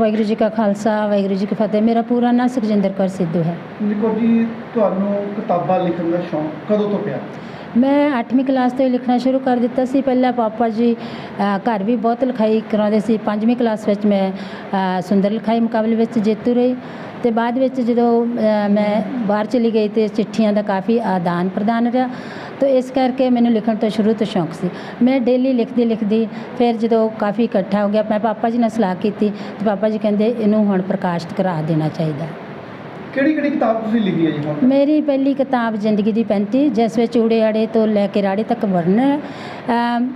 ਵਾਹਿਗੁਰੂ ਜੀ ਕਾ ਖਾਲਸਾ ਵਾਹਿਗੁਰੂ ਜੀ ਕੀ ਫਤਿਹ। ਮੇਰਾ ਪੂਰਾ ਨਾਂ ਸੁਖਜਿੰਦਰ ਕੌਰ ਸਿੱਧੂ ਹੈ। ਨਿਕੋ ਜੀ ਤੁਹਾਨੂੰ ਕਿਤਾਬਾਂ ਲਿਖਣ ਦਾ ਸ਼ੌਂਕ ਕਦੋਂ ਤੋਂ ਪਿਆ? ਮੈਂ 8ਵੀਂ ਕਲਾਸ ਤੋਂ ਹੀ ਲਿਖਣਾ ਸ਼ੁਰੂ ਕਰ ਦਿੱਤਾ ਸੀ। ਪਹਿਲਾਂ ਪਾਪਾ ਜੀ ਘਰ ਵੀ ਬਹੁਤ ਲਿਖਾਈ ਕਰਾਉਂਦੇ ਸੀ। 5ਵੀਂ ਕਲਾਸ ਵਿੱਚ ਮੈਂ ਸੁੰਦਰ ਲਿਖਾਈ ਮੁਕਾਬਲੇ ਵਿੱਚ ਜੇਤੂ ਰਹੀ। ਅਤੇ ਬਾਅਦ ਵਿੱਚ ਜਦੋਂ ਮੈਂ ਬਾਹਰ ਚਲੀ ਗਈ ਤੇ ਚਿੱਠੀਆਂ ਦਾ ਕਾਫੀ ਆਦਾਨ ਪ੍ਰਦਾਨ ਰਿਹਾ। ਤਾਂ ਇਸ ਕਰਕੇ ਮੈਨੂੰ ਲਿਖਣ ਤੋਂ ਸ਼ੁਰੂ ਤੋਂ ਸ਼ੌਂਕ ਸੀ। ਮੈਂ ਡੇਲੀ ਲਿਖਦੀ ਲਿਖਦੀ ਫਿਰ ਜਦੋਂ ਕਾਫੀ ਇਕੱਠਾ ਹੋ ਗਿਆ, ਮੈਂ ਪਾਪਾ ਜੀ ਨਾਲ ਸਲਾਹ ਕੀਤੀ ਤੇ ਪਾਪਾ ਜੀ ਕਹਿੰਦੇ, ਇਹਨੂੰ ਹੁਣ ਪ੍ਰਕਾਸ਼ਿਤ ਕਰਾ ਦੇਣਾ ਚਾਹੀਦਾ ਕਿਹੜੀ ਕਿਹੜੀ ਕਿਤਾਬ ਤੁਸੀਂ ਲਿਖੀ ਹੈ ਜੀ ਹੁਣ? ਮੇਰੀ ਪਹਿਲੀ ਕਿਤਾਬ ਜ਼ਿੰਦਗੀ ਦੀ ਪੈਂਤੀ, ਜਿਸ ਵਿੱਚ ਊੜੇ ਆੜੇ ਤੋਂ ਲੈ ਕੇ ਰਾੜੇ ਤੱਕ ਵਰਣਨ ਹੈ।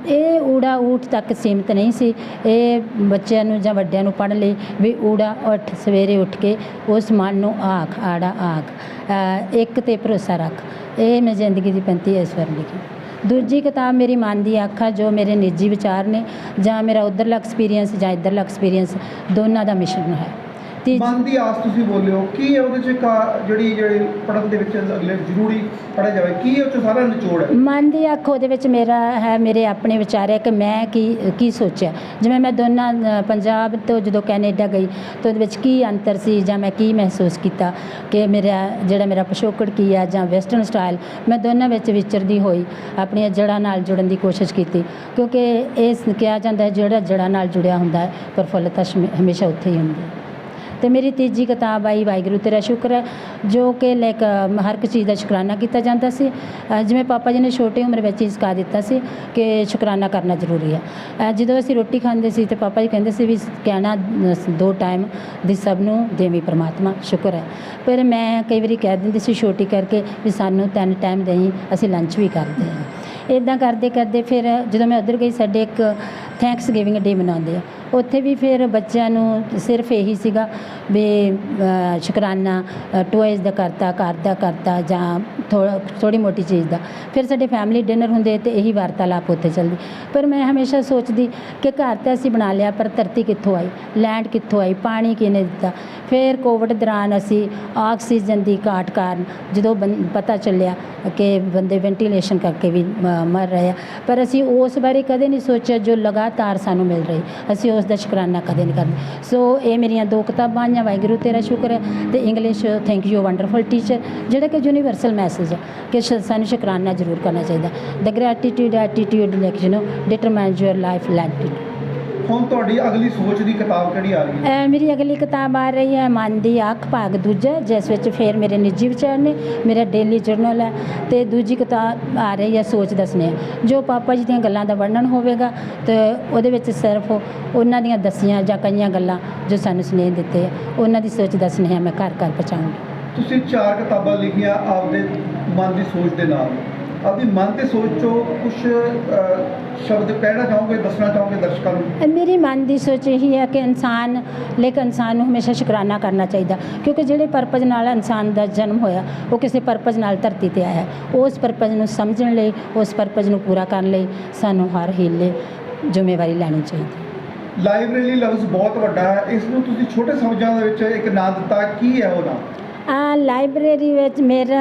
ਇਹ ਊੜਾ ਊਠ ਤੱਕ ਸੀਮਿਤ ਨਹੀਂ ਸੀ। ਇਹ ਬੱਚਿਆਂ ਨੂੰ ਜਾਂ ਵੱਡਿਆਂ ਨੂੰ ਪੜ੍ਹਨ ਲਈ ਵੀ ਊੜਾ ਉੱਠ ਸਵੇਰੇ ਉੱਠ ਕੇ ਉਸ ਮਨ ਨੂੰ ਆਖ, ਆੜਾ ਆਖ ਇੱਕ ਤੇ ਭਰੋਸਾ ਰੱਖ। ਇਹ ਮੈਂ ਜ਼ਿੰਦਗੀ ਦੀ ਪੈਂਤੀ ਇਸ ਵਾਰ ਲਿਖੀ। ਦੂਜੀ ਕਿਤਾਬ ਮੇਰੀ ਮਨ ਦੀ ਅੱਖ ਆ, ਜੋ ਮੇਰੇ ਨਿੱਜੀ ਵਿਚਾਰ ਨੇ ਜਾਂ ਮੇਰਾ ਉਧਰਲਾ ਐਕਸਪੀਰੀਅੰਸ ਜਾਂ ਇੱਧਰਲਾ ਐਕਸਪੀਰੀਅੰਸ ਦੋਨਾਂ ਦਾ ਮਿਸ਼ਰਣ ਹੈ। ਤੀਜੀ ਮਨ ਦੀ ਆਸ ਤੁਸੀਂ ਬੋਲਿਓ ਕੀ ਹੈ ਉਹਦੇ ਚ ਕਾ- ਜਿਹੜੀ ਜਿਹੜੀ ਪੜ੍ਹਨ ਦੇ ਵਿੱਚ ਅਗਲੇ ਜ਼ਰੂਰੀ ਪੜ੍ਹਿਆ ਜਾਵੇ ਕੀ ਉਹ ਚ ਸਾਰਾ ਨਿਚੋੜ ਹੈ? ਮਨ ਦੀ ਅੱਖ ਉਹਦੇ ਵਿੱਚ ਮੇਰਾ ਹੈ ਮੇਰੇ ਆਪਣੇ ਵਿਚਾਰ ਹੈ ਕਿ ਮੈਂ ਕੀ ਕੀ ਸੋਚਿਆ। ਜਿਵੇਂ ਮੈਂ ਦੋਨਾਂ ਅ, ਪੰਜਾਬ ਤੋਂ ਜਦੋਂ ਕੈਨੇਡਾ ਗਈ ਤਾਂ ਉਹਦੇ ਵਿੱਚ ਕੀ ਅੰਤਰ ਸੀ ਜਾਂ ਮੈਂ ਕੀ ਮਹਿਸੂਸ ਕੀਤਾ ਕਿ ਮੇਰਾ ਜਿਹੜਾ ਮੇਰਾ ਪਿਛੋਕੜ ਕੀ ਹੈ ਜਾਂ ਵੈਸਟਰਨ ਸਟਾਈਲ ਮੈਂ ਦੋਨਾਂ ਵਿੱਚ ਵਿਚਰਦੀ ਹੋਈ ਆਪਣੀਆਂ ਜੜ੍ਹਾਂ ਨਾਲ ਜੁੜਨ ਦੀ ਕੋਸ਼ਿਸ਼ ਕੀਤੀ। ਕਿਉਂਕਿ ਇਹ ਕਿਹਾ ਜਾਂਦਾ ਹੈ ਜਿਹੜਾ ਜੜ੍ਹਾਂ ਨਾਲ ਜੁੜਿਆ ਹੁੰਦਾ ਹੈ ਪ੍ਰਫੁੱਲਤਾ ਸ਼ਮ- ਹਮੇਸ਼ਾ ਉੱਥੇ ਹੀ ਹੁੰਦੀ ਹੈ। ਤੇ ਮੇਰੀ ਤੀਜੀ ਕਿਤਾਬ ਆਈ, ਵਾਹਿਗੁਰੂ ਤੇਰਾ ਸ਼ੁਕਰ ਹੈ, ਜੋ ਕਿ ਲਾਈਕ ਹਰ ਇੱਕ ਚੀਜ਼ ਦਾ ਸ਼ੁਕਰਾਨਾ ਕੀਤਾ ਜਾਂਦਾ ਸੀ। ਜਿਵੇਂ ਪਾਪਾ ਜੀ ਨੇ ਛੋਟੀ ਉਮਰ ਵਿੱਚ ਹੀ ਸਿਖਾ ਦਿੱਤਾ ਸੀ ਕਿ ਸ਼ੁਕਰਾਨਾ ਕਰਨਾ ਜ਼ਰੂਰੀ ਹੈ। ਜਦੋਂ ਅਸੀਂ ਰੋਟੀ ਖਾਂਦੇ ਸੀ ਤੇ ਪਾਪਾ ਜੀ ਕਹਿੰਦੇ ਸੀ ਵੀ ਕਹਿਣਾ ਦੋ ਟਾਈਮ ਦੀ ਸਭ ਨੂੰ ਦੇਵੀ ਪ੍ਰਮਾਤਮਾ, ਸ਼ੁਕਰ ਹੈ। ਪਰ ਮੈਂ ਕਈ ਵਾਰੀ ਕਹਿ ਦਿੰਦੀ ਸੀ ਛੋਟੀ ਕਰਕੇ ਵੀ ਸਾਨੂੰ ਤਿੰਨ ਟਾਈਮ ਦੇਈ ਅਸੀਂ ਲੰਚ ਵੀ ਕਰਦੇ ਹਾਂ। ਇਦਾਂ ਕਰਦੇ ਕਰਦੇ ਫਿਰ ਜਦੋਂ ਮੈਂ ਉੱਧਰ ਗਈ, ਸਾਡੇ ਇੱਕ ਥੈਂਕਸ ਗਿਵਿੰਗ ਡੇ ਮਨਾਉਂਦੇ ਆ। ਉੱਥੇ ਵੀ ਫਿਰ ਬੱਚਿਆਂ ਨੂੰ ਸਿਰਫ ਇਹੀ ਸੀਗਾ ਵੀ ਸ਼ੁਕਰਾਨਾ ਟੋਇਜ਼ ਦਾ ਕਰਤਾ, ਘਰ ਦਾ ਕਰਤਾ ਜਾਂ ਥੋੜੀ ਮੋਟੀ ਚੀਜ਼ ਦਾ। ਫਿਰ ਸਾਡੇ ਫੈਮਿਲੀ ਡਿਨਰ ਹੁੰਦੇ ਤੇ ਇਹੀ ਵਾਰਤਾਲਾਪ ਉੱਥੇ ਚੱਲਦੀ। ਪਰ ਮੈਂ ਹਮੇਸ਼ਾ ਸੋਚਦੀ ਕਿ ਘਰ ਤਾਂ ਅਸੀਂ ਬਣਾ ਲਿਆ, ਪਰ ਧਰਤੀ ਕਿੱਥੋਂ ਆਈ? ਲੈਂਡ ਕਿੱਥੋਂ ਆਈ? ਪਾਣੀ ਕਿਹਨੇ ਦਿੱਤਾ? ਫਿਰ ਕੋਵਿਡ ਦੌਰਾਨ ਅਸੀਂ ਆਕਸੀਜਨ ਦੀ ਘਾਟ ਕਾਰਨ ਜਦੋਂ ਬੰ- ਪਤਾ ਚੱਲਿਆ ਕਿ ਬੰਦੇ ਵੈਂਟੀਲੇਸ਼ਨ ਕਰਕੇ ਵੀ ਮ- ਮਰ ਰਹੇ ਆ। ਪਰ ਅਸੀਂ ਉਸ ਬਾਰੇ ਕਦੇ ਨਹੀਂ ਸੋਚਿਆ ਜੋ ਲਗਾ ਲਗਾਤਾਰ ਸਾਨੂੰ ਮਿਲ ਰਹੀ। ਅਸੀਂ ਉਸ ਦਾ ਸ਼ੁਕਰਾਨਾ ਕਦੇ ਨਹੀਂ ਕਰਦੇ। ਸੋ ਇਹ ਮੇਰੀਆਂ ਦੋ ਕਿਤਾਬਾਂ ਆਈਆਂ, ਵਾਹਿਗੁਰੂ ਤੇਰਾ ਸ਼ੁਕਰ ਹੈ ਤੇ English thank you wonderful teacher ਜਿਹੜਾ ਕਿ ਯੂਨੀਵਰਸਲ ਮੈਸੇਜ ਹੈ ਕਿ ਸਾਨੂੰ ਸ਼ੁਕਰਾਨਾ ਜ਼ਰੂਰ ਕਰਨਾ ਚਾਹੀਦਾ। The gratitude attitude like you know determines your life latitude ਹੁਣ ਤੁਹਾਡੀ ਅਗਲੀ ਸੋਚ ਦੀ ਕਿਤਾਬ ਕਿਹੜੀ ਆ ਰਹੀ ਹੈ? ਮੇਰੀ ਅਗਲੀ ਕਿਤਾਬ ਆ ਰਹੀ ਹੈ ਮਨ ਦੀ ਅੱਖ ਭਾਗ ਦੂਜਾ ਜਿਸ ਵਿੱਚ ਫਿਰ ਮੇਰੇ ਨਿੱਜੀ ਵਿਚਾਰ ਨੇ ਮੇਰਾ ਡੇਲੀ ਜਰਨਲ ਹੈ ਤੇ ਦੂਜੀ ਕਿਤਾਬ ਆ ਰਹੀ ਹੈ ਸੋਚ ਦਾ ਸੁਨੇਹਾ। ਜੋ ਪਾਪਾ ਜੀ ਦੀਆਂ ਗੱਲਾਂ ਦਾ ਵਰਣਨ ਹੋਵੇਗਾ ਤੇ ਉਹਦੇ ਵਿੱਚ ਸਿਰਫ ਉਹਨਾਂ ਦੀਆਂ ਦਸੀਆਂ ਜਾਂ ਕਈਆਂ ਗੱਲਾਂ ਜੋ ਸਾਨੂੰ ਸੁਨੇਹ ਦਿੱਤੇ ਉਹਨਾਂ ਦੀ ਸੋਚ ਦਾ ਸੁਨੇਹਾ ਮੈਂ ਘਰ ਘਰ ਪਹੁੰਚਾਉਂਗੀ। ਤੁਸੀਂ ਚਾਰ ਕਿਤਾਬਾਂ ਲਿਖੀਆਂ ਆਪਦੇ ਮਨ ਦੀ ਸੋਚ ਦੇ ਨਾਲ। ਆਪਦੀ ਮਨ ਤੇ ਸੋਚ ਚੋਂ ਕੁਝ ਸ਼ਬਦ ਕਹਿਣਾ ਚਾਹੋਗੇ ਦੱਸਣਾ ਚਾਹੋਗੇ ਦਰਸ਼ਕਾਂ ਨੂੰ? ਮੇਰੀ ਮਨ ਦੀ ਸੋਚ ਇਹੀ ਹੈ ਕਿ ਇਨਸਾਨ ਲੇਕਿਨ ਇਨਸਾਨ ਨੂੰ ਹਮੇਸ਼ਾ ਸ਼ੁਕਰਾਨਾ ਕਰਨਾ ਚਾਹੀਦਾ। ਕਿਉਂਕਿ ਜਿਹੜੇ ਪਰਪਸ ਨਾਲ ਇਨਸਾਨ ਦਾ ਜਨਮ ਹੋਇਆ ਉਹ ਕਿਸੇ ਪਰਪਸ ਨਾਲ ਧਰਤੀ ਤੇ ਆਇਆ। ਉਸ ਪਰਪਸ ਨੂੰ ਸਮਝਣ ਲਈ ਉਸ ਪਰਪਸ ਨੂੰ ਪੂਰਾ ਕਰਨ ਲਈ ਸਾਨੂੰ ਹਰ ਹੀਲੇ ਜ਼ਿੰਮੇਵਾਰੀ ਲੈਣੀ ਚਾਹੀਦੀ ਲਾਇਬ੍ਰੇਰੀ ਲਫ਼ਜ਼ ਬਹੁਤ ਵੱਡਾ ਹੈ। ਇਸ ਨੂੰ ਤੁਸੀਂ ਛੋਟੇ ਸ਼ਬਦਾਂ ਦੇ ਵਿੱਚ ਇੱਕ ਨਾਂ ਦਿੱਤਾ ਕੀ ਹੈ ਉਹ ਨਾਂ ਲਾਇਬ੍ਰੇਰੀ ਵਿੱਚ ਮੇਰਾ